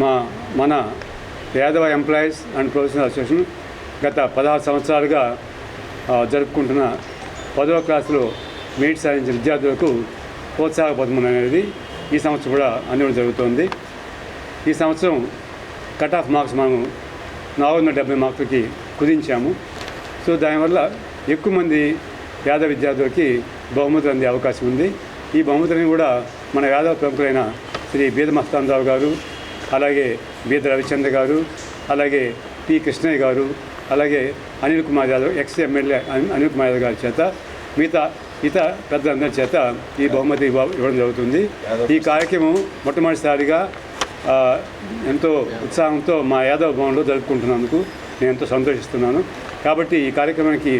మా మన Yadava employees and professional association గత పదహారు సంవత్సరాలుగా జరుపుకుంటున్న పదవ క్లాసులో మెయిట్ సాధించిన విద్యార్థులకు ప్రోత్సాహ పథకం అనేది ఈ సంవత్సరం కూడా అందించడం జరుగుతోంది. ఈ సంవత్సరం కట్ ఆఫ్ మార్క్స్ మనము నాలుగు వందల డెబ్బై మార్కులకి కుదించాము. సో దానివల్ల ఎక్కువ మంది యాదవ విద్యార్థులకి బహుమతులు అందే అవకాశం ఉంది. ఈ బహుమతులను కూడా మన యాదవ ప్రముఖులైన శ్రీ బీద మస్తానరావు గారు అలాగే బీద రవిచంద్ర గారు అలాగే పి కృష్ణయ్య గారు అలాగే అనిల్ కుమార్ యాదవ్ ఎక్స్ ఎమ్మెల్యే అనిల్ కుమార్ యాదవ్ గారి చేత మిగతా ఇతర పెద్దలందరి చేత ఈ బహుమతి ఇవ్వడం జరుగుతుంది. ఈ కార్యక్రమం మొట్టమొదటిసారిగా ఎంతో ఉత్సాహంతో మా యాదవ్ భవన్లో జరుపుకుంటున్నందుకు నేను ఎంతో సంతోషిస్తున్నాను. కాబట్టి ఈ కార్యక్రమానికి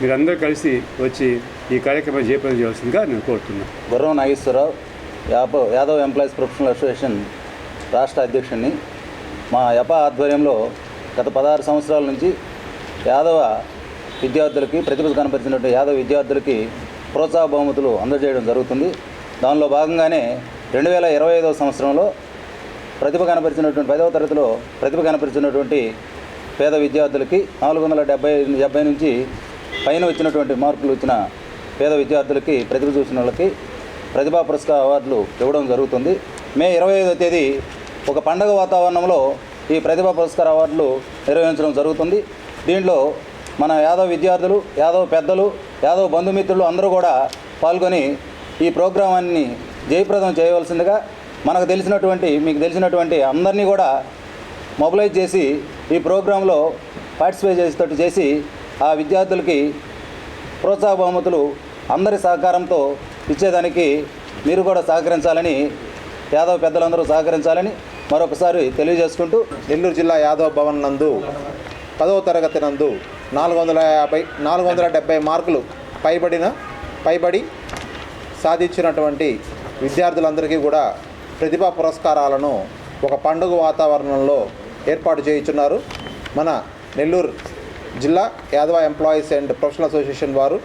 మీరందరూ కలిసి వచ్చి ఈ కార్యక్రమం జయప్రదం చేయాల్సిందిగా నేను కోరుతున్నాను. గుర్రం నాగేశ్వరరావు యాప యాదవ్ ఎంప్లాయీస్ ప్రొఫెషనల్ అసోసియేషన్ రాష్ట్ర అధ్యక్షుడిని మా యప ఆధ్వర్యంలో గత పదహారు సంవత్సరాల నుంచి యాదవ విద్యార్థులకి ప్రతిభ కనపరిచినటువంటి యాదవ విద్యార్థులకి ప్రోత్సాహ బహుమతులు అందజేయడం జరుగుతుంది. దానిలో భాగంగానే రెండు వేల ఇరవై ఐదవ సంవత్సరంలో ప్రతిభ కనపరిచినటువంటి పదవ తరగతిలో ప్రతిభ కనపరిచినటువంటి పేద విద్యార్థులకి నాలుగు వందల డెబ్బై డెబ్బై నుంచి పైన వచ్చినటువంటి మార్కులు వచ్చిన పేద విద్యార్థులకి ప్రతిభ చూసిన వాళ్ళకి ప్రతిభా పురస్కార అవార్డులు ఇవ్వడం జరుగుతుంది. మే ఇరవై ఐదో తేదీ ఒక పండగ వాతావరణంలో ఈ ప్రతిభ పురస్కార అవార్డులు నిర్వహించడం జరుగుతుంది. దీంట్లో మన యాదవ్ విద్యార్థులు యాదవ్ పెద్దలు యాదవ్ బంధుమిత్రులు అందరూ కూడా పాల్గొని ఈ ప్రోగ్రామాన్ని జయప్రదం చేయవలసిందిగా మనకు తెలిసినటువంటి మీకు తెలిసినటువంటి అందరినీ కూడా మొబిలైజ్ చేసి ఈ ప్రోగ్రాంలో పార్టిసిపేట్ చేసేటట్టు చేసి ఆ విద్యార్థులకి ప్రోత్సాహ బహుమతులు అందరి సహకారంతో ఇచ్చేదానికి మీరు కూడా సహకరించాలని యాదవ్ పెద్దలందరూ సహకరించాలని మరొకసారి తెలియజేసుకుంటూ నెల్లూరు జిల్లా యాదవ్ భవన్ నందు పదవ తరగతి నందు నాలుగు వందల యాభై నాలుగు వందల డెబ్బై మార్కులు పైబడిన పైబడి సాధించినటువంటి విద్యార్థులందరికీ కూడా ప్రతిభా పురస్కారాలను ఒక పండుగ వాతావరణంలో ఏర్పాటు చేయించున్నారు. మన నెల్లూరు జిల్లా Yadava employees and professional association వారు